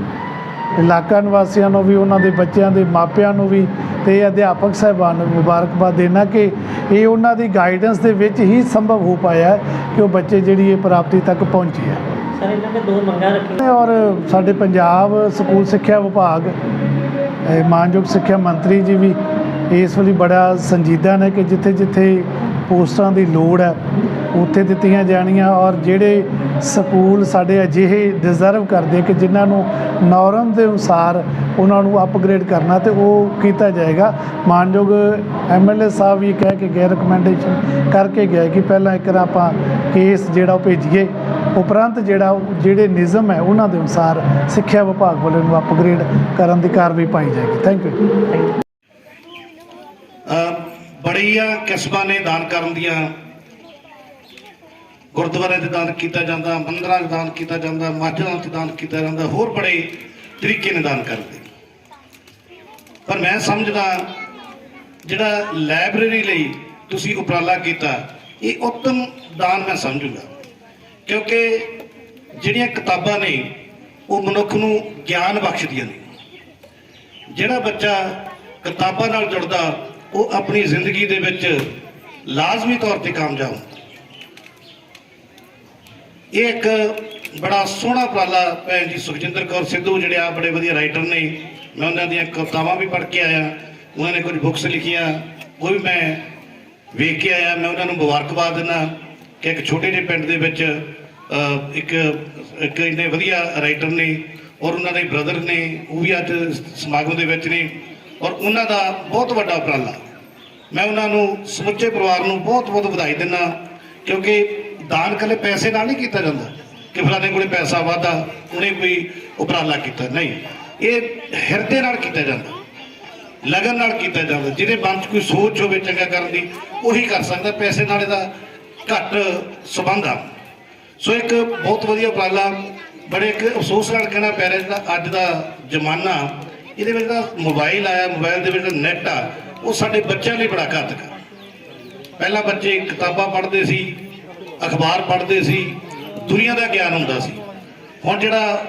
ਇਲਾਕਾ ਨਿਵਾਸੀਆਂ ਨੂੰ ਵੀ ਉਹਨਾਂ ਦੇ ਬੱਚਿਆਂ ਦੇ ਮਾਪਿਆਂ ਨੂੰ ਵੀ ਤੇ ਅਧਿਆਪਕ ਸਾਹਿਬਾਨ ਨੂੰ ਮੁਬਾਰਕਬਾਦ ਦੇਣਾ ਕਿ ਇਹ ਉਹਨਾਂ ਦੀ ਗਾਈਡੈਂਸ ਦੇ ਵਿੱਚ ਹੀ ਸੰਭਵ ਹੋ ਪਾਇਆ ਕਿ ਉਹ ਬੱਚੇ ਜਿਹੜੀ ਇਹ ਪ੍ਰਾਪਤੀ ਤੱਕ ਪਹੁੰਚੇ ਹੈ। ਸਰ ਇਹਨਾਂ ਨੇ ਦੋ ਮੰਗਾਂ ਰੱਖੀਆਂ। ਔਰ ਸਾਡੇ ਪੰਜਾਬ ਸਕੂਲ ਸਿੱਖਿਆ ਵਿਭਾਗ ਇਹ ਮਾਨਯੋਗ ਸਿੱਖਿਆ ਮੰਤਰੀ ਜੀ ਵੀ ਇਸ ਵੇਲੇ ਬੜਾ ਸੰਜੀਦਾ ਨੇ ਕਿ ਜਿੱਥੇ ਜਿੱਥੇ ਪੋਸਟਾਂ ਦੀ ਲੋੜ ਹੈ ਉੱਥੇ ਦਿੱਤੀਆਂ ਜਾਣੀਆਂ ਔਰ ਜਿਹੜੇ ਸਕੂਲ ਸਾਡੇ ਅਜਿਹੇ ਡਿਜ਼ਰਵ ਕਰਦੇ ਕਿ ਜਿਨ੍ਹਾਂ ਨੂੰ ਨੌਰਮ ਦੇ ਅਨੁਸਾਰ ਉਹਨਾਂ ਨੂੰ ਅਪਗ੍ਰੇਡ ਕਰਨਾ ਤੇ ਉਹ ਕੀਤਾ ਜਾਏਗਾ। ਮਾਨਯੋਗ ਐਮਐਲਏ ਸਾਹਿਬ ਵੀ ਕਹਿ ਕੇ ਗਏ ਰეკਮੈਂਡੇਸ਼ਨ ਕਰਕੇ ਗਏ ਕਿ ਪਹਿਲਾਂ ਇੱਕ ਵਾਰ ਆਪਾਂ ਕੇਸ ਜਿਹੜਾ ਉਹ ਭੇਜੀਏ। ਉਪਰੰਤ ਜਿਹੜਾ ਜਿਹੜੇ ਨਿਯਮ ਹੈ ਉਹਨਾਂ ਦੇ ਅਨੁਸਾਰ ਸਿੱਖਿਆ ਵਿਭਾਗ ਵੱਲੋਂ ਇਹਨੂੰ ਅਪਗ੍ਰੇਡ ਕਰਨ ਦੀ ਕਾਰਵਾਈ ਪਾਈ ਜਾਏਗੀ। ਥੈਂਕ ਯੂ ਬੜੀਆਂ ਕਿਸਮਾਂ ਨੇ ਦਾਨ ਕਰਨ ਦੀਆਂ ਗੁਰਦੁਆਰੇ ਦੇ ਦਾਨ ਕੀਤਾ ਜਾਂਦਾ, ਮੰਦਰਾਂ 'ਚ ਦਾਨ ਕੀਤਾ ਜਾਂਦਾ, ਮਸਜਿਦਾਂ 'ਚ ਦਾਨ ਕੀਤਾ ਜਾਂਦਾ, ਹੋਰ ਬੜੇ ਤਰੀਕੇ ਨੇ ਦਾਨ ਕਰਦੇ। ਪਰ ਮੈਂ ਸਮਝਦਾ ਜਿਹੜਾ ਲਾਇਬ੍ਰੇਰੀ ਲਈ ਤੁਸੀਂ ਉਪਰਾਲਾ ਕੀਤਾ, ਇਹ ਉੱਤਮ ਦਾਨ ਮੈਂ ਸਮਝੂਗਾ। ਕਿਉਂਕਿ ਜਿਹੜੀਆਂ ਕਿਤਾਬਾਂ ਨੇ, ਉਹ ਮਨੁੱਖ ਨੂੰ ਗਿਆਨ ਬਖਸ਼ਦੀਆਂ ਨੇ। ਜਿਹੜਾ ਬੱਚਾ ਕਿਤਾਬਾਂ ਨਾਲ ਜੁੜਦਾ, ਉਹ ਆਪਣੀ ਜ਼ਿੰਦਗੀ ਦੇ ਵਿੱਚ ਲਾਜ਼ਮੀ ਤੌਰ ਤੇ ਕਾਮਯਾਬ ਹੁੰਦਾ। ਇਹ ਇੱਕ ਬੜਾ ਸੋਹਣਾ ਉਪਰਾਲਾ ਭੈਣ ਜੀ ਸੁਖਜਿੰਦਰ ਕੌਰ ਸਿੱਧੂ ਜਿਹੜੇ ਆ ਬੜੇ ਵਧੀਆ ਰਾਈਟਰ ਨੇ। ਮੈਂ ਉਹਨਾਂ ਦੀਆਂ ਕਵਿਤਾਵਾਂ ਵੀ ਪੜ੍ਹ ਕੇ ਆਇਆ, ਉਹਨਾਂ ਨੇ ਕੁਝ ਬੁੱਕਸ ਲਿਖੀਆਂ, ਉਹ ਵੀ ਮੈਂ ਵੇਖ ਕੇ ਆਇਆ, ਮੈਂ ਉਹਨਾਂ ਨੂੰ ਮੁਬਾਰਕਬਾਦ ਦਿੰਦਾ। ਕਿ ਇੱਕ ਛੋਟੇ ਜਿਹੇ ਪਿੰਡ ਦੇ ਵਿੱਚ ਇੱਕ ਇੱਕ ਇੰਨੇ ਵਧੀਆ ਰਾਈਟਰ ਨੇ ਔਰ ਉਹਨਾਂ ਦੇ ਬ੍ਰਦਰ ਨੇ, ਉਹ ਵੀ ਅੱਜ ਸਮਾਗਮ ਦੇ ਵਿੱਚ ਨੇ ਔਰ ਉਹਨਾਂ ਦਾ ਬਹੁਤ ਵੱਡਾ ਉਪਰਾਲਾ। ਮੈਂ ਉਹਨਾਂ ਨੂੰ ਸਮੁੱਚੇ ਪਰਿਵਾਰ ਨੂੰ ਬਹੁਤ ਬਹੁਤ ਵਧਾਈ ਦਿੰਦਾ। ਕਿਉਂਕਿ ਦਾਨ ਕੱਲੇ ਪੈਸੇ ਨਾਲ ਨਹੀਂ ਕੀਤਾ ਜਾਂਦਾ ਕਿ ਫਲਾਣੇ ਕੋਲੇ ਪੈਸਾ ਵਾਦਾ ਉਹਨੇ ਕੋਈ ਉਪਰਾਲਾ ਕੀਤਾ। ਨਹੀਂ, ਇਹ ਹਿਰਦੇ ਨਾਲ ਕੀਤਾ ਜਾਂਦਾ, ਲਗਨ ਨਾਲ ਕੀਤਾ ਜਾਂਦਾ। ਜਿਹਦੇ ਮਨ 'ਚ ਕੋਈ ਸੋਚ ਹੋਵੇ ਚੰਗਾ ਕਰਨ ਦੀ, ਉਹੀ ਕਰ ਸਕਦਾ। ਪੈਸੇ ਨਾਲ ਇਹਦਾ ਘੱਟ ਸਬੰਧ ਆ। ਸੋ ਇੱਕ ਬਹੁਤ ਵਧੀਆ ਉਪਰਾਲਾ, ਬੜੇ ਇੱਕ ਅਫਸੋਸ ਨਾਲ ਕਹਿਣਾ ਪੈ ਰਿਹਾ ਜਿਹੜਾ ਅੱਜ ਦਾ ਜ਼ਮਾਨਾ, ਇਹਦੇ ਵਿੱਚ ਜਿਹੜਾ ਮੋਬਾਈਲ ਆਇਆ ਮੋਬਾਈਲ ਦੇ ਵਿੱਚ ਜਿਹੜਾ ਨੈਟ ਆ, ਉਹ ਸਾਡੇ ਬੱਚਿਆਂ ਲਈ ਬੜਾ ਘਾਤਕ ਆ। ਪਹਿਲਾਂ ਬੱਚੇ ਕਿਤਾਬਾਂ ਪੜ੍ਹਦੇ ਸੀ, ਅਖਬਾਰ ਪੜ੍ਹਦੇ ਸੀ, ਦੁਨੀਆ ਦਾ ਗਿਆਨ ਹੁੰਦਾ ਸੀ। ਹੁਣ ਜਿਹੜਾ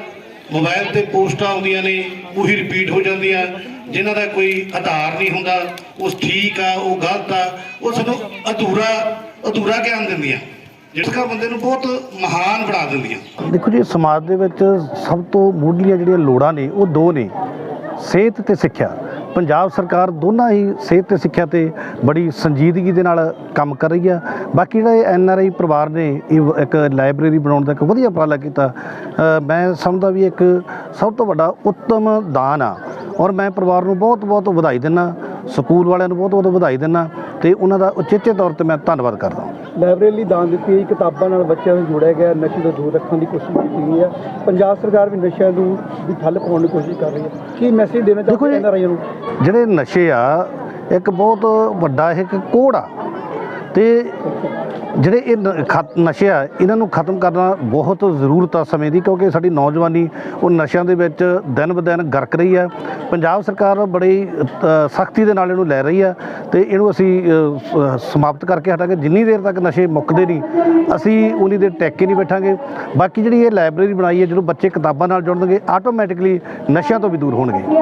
ਮੋਬਾਈਲ ਤੇ ਪੋਸਟਾਂ ਆਉਂਦੀਆਂ ਨੇ, ਉਹੀ ਰਿਪੀਟ ਹੋ ਜਾਂਦੀਆਂ, ਜਿਨ੍ਹਾਂ ਦਾ ਕੋਈ ਆਧਾਰ ਨਹੀਂ ਹੁੰਦਾ ਉਸ ਠੀਕ ਆ, ਉਹ ਗਲਤ ਆ, ਉਹ ਸਾਨੂੰ ਅਧੂਰਾ ਅਧੂਰਾ ਗਿਆਨ ਦਿੰਦੀਆਂ। ਜਿਸ ਜਿਹੜਾ ਬੰਦੇ ਨੂੰ ਬਹੁਤ ਮਹਾਨ ਬਣਾ ਦਿੰਦੀਆਂ। ਦੇਖੋ ਜੀ, ਸਮਾਜ ਦੇ ਵਿੱਚ ਸਭ ਤੋਂ ਮੁੱਢਲੀਆਂ ਜਿਹੜੀਆਂ ਲੋੜਾਂ ਨੇ, ਉਹ ਦੋ ਨੇ, ਸਿਹਤ ਤੇ ਸਿੱਖਿਆ। ਪੰਜਾਬ ਸਰਕਾਰ ਦੋਨਾਂ ਹੀ ਸਿਹਤ ਤੇ ਸਿੱਖਿਆ ਤੇ ਬੜੀ ਸੰਜੀਦਗੀ ਦੇ ਨਾਲ ਕੰਮ ਕਰ ਰਹੀ ਆ। ਬਾਕੀ ਜਿਹੜੇ ਐਨ ਆਰ ਆਈ ਪਰਿਵਾਰ ਨੇ, ਇਹ ਇੱਕ ਲਾਇਬ੍ਰੇਰੀ ਬਣਾਉਣ ਦਾ ਇੱਕ ਵਧੀਆ ਉਪਰਾਲਾ ਕੀਤਾ ਮੈਂ ਸਮਝਦਾ ਵੀ ਇੱਕ ਸਭ ਤੋਂ ਵੱਡਾ ਉੱਤਮ ਦਾਨ ਆ। ਔਰ ਮੈਂ ਪਰਿਵਾਰ ਨੂੰ ਬਹੁਤ ਬਹੁਤ ਵਧਾਈ ਦਿੰਦਾ ਸਕੂਲ ਵਾਲਿਆਂ ਨੂੰ ਬਹੁਤ ਬਹੁਤ ਵਧਾਈ ਦਿੰਦਾ ਤੇ ਉਹਨਾਂ ਦਾ ਉਚੇਚੇ ਤੌਰ ਤੇ ਮੈਂ ਧੰਨਵਾਦ ਕਰਦਾ ਲਾਇਬ੍ਰੇਰੀ ਲਈ ਦਾਨ ਦਿੱਤੀ ਗਈ ਕਿਤਾਬਾਂ ਨਾਲ ਬੱਚਿਆਂ ਨੂੰ ਜੋੜਿਆ ਗਿਆ। ਨਸ਼ੇ ਤੋਂ ਦੂਰ ਰੱਖਣ ਦੀ ਕੋਸ਼ਿਸ਼ ਕੀਤੀ ਗਈ ਹੈ। ਪੰਜਾਬ ਸਰਕਾਰ ਵੀ ਨਸ਼ਿਆਂ ਨੂੰ ਦੀ ਠੱਲ ਪਾਉਣ ਦੀ ਕੋਸ਼ਿਸ਼ ਕਰ ਰਹੀ ਹੈ। ਕੀ ਮੈਸੇਜ ਦੇਣਾ ਚਾਹੁੰਦੇ ਜੀ- ਐਨਆਰਆਈਆਂ ਨੂੰ? ਜਿਹੜੇ ਨਸ਼ੇ ਆ ਇੱਕ ਬਹੁਤ ਵੱਡਾ ਇੱਕ ਕੋੜ ਆ। ਤੇ ਜਿਹੜੇ ਇਹ ਨ- ਖਤ- ਨਸ਼ੇ ਆ, ਇਹਨਾਂ ਨੂੰ ਖਤਮ ਕਰਨਾ ਬਹੁਤ ਜ਼ਰੂਰਤ ਆ ਸਮੇਂ ਦੀ, ਕਿਉਂਕਿ ਸਾਡੀ ਨੌਜਵਾਨੀ ਉਹ ਨਸ਼ਿਆਂ ਦੇ ਵਿੱਚ ਦਿਨ ਬ ਦਿਨ ਗਰਕ ਰਹੀ ਆ। ਪੰਜਾਬ ਸਰਕਾਰ ਬੜੀ ਸਖਤੀ ਦੇ ਨਾਲ ਇਹਨੂੰ ਲੈ ਰਹੀ ਆ ਤੇ ਇਹਨੂੰ ਅਸੀਂ ਸਮਾਪਤ ਕਰਕੇ ਹਟਾਂਗੇ। ਜਿੰਨੀ ਦੇਰ ਤੱਕ ਨਸ਼ੇ ਮੁੱਕਦੇ ਨਹੀਂ, ਅਸੀਂ ਉਨੀ ਦੇਰ ਟੈਕ ਕੇ ਨਹੀਂ ਬੈਠਾਂਗੇ। ਬਾਕੀ ਜਿਹੜੀ ਇਹ ਲਾਇਬ੍ਰੇਰੀ ਬਣਾਈ ਹੈ, ਜਦੋਂ ਬੱਚੇ ਕਿਤਾਬਾਂ ਨਾਲ ਜੁੜਨਗੇ, ਆਟੋਮੈਟਿਕਲੀ ਨਸ਼ਿਆਂ ਤੋਂ ਵੀ ਦੂਰ ਹੋਣਗੇ।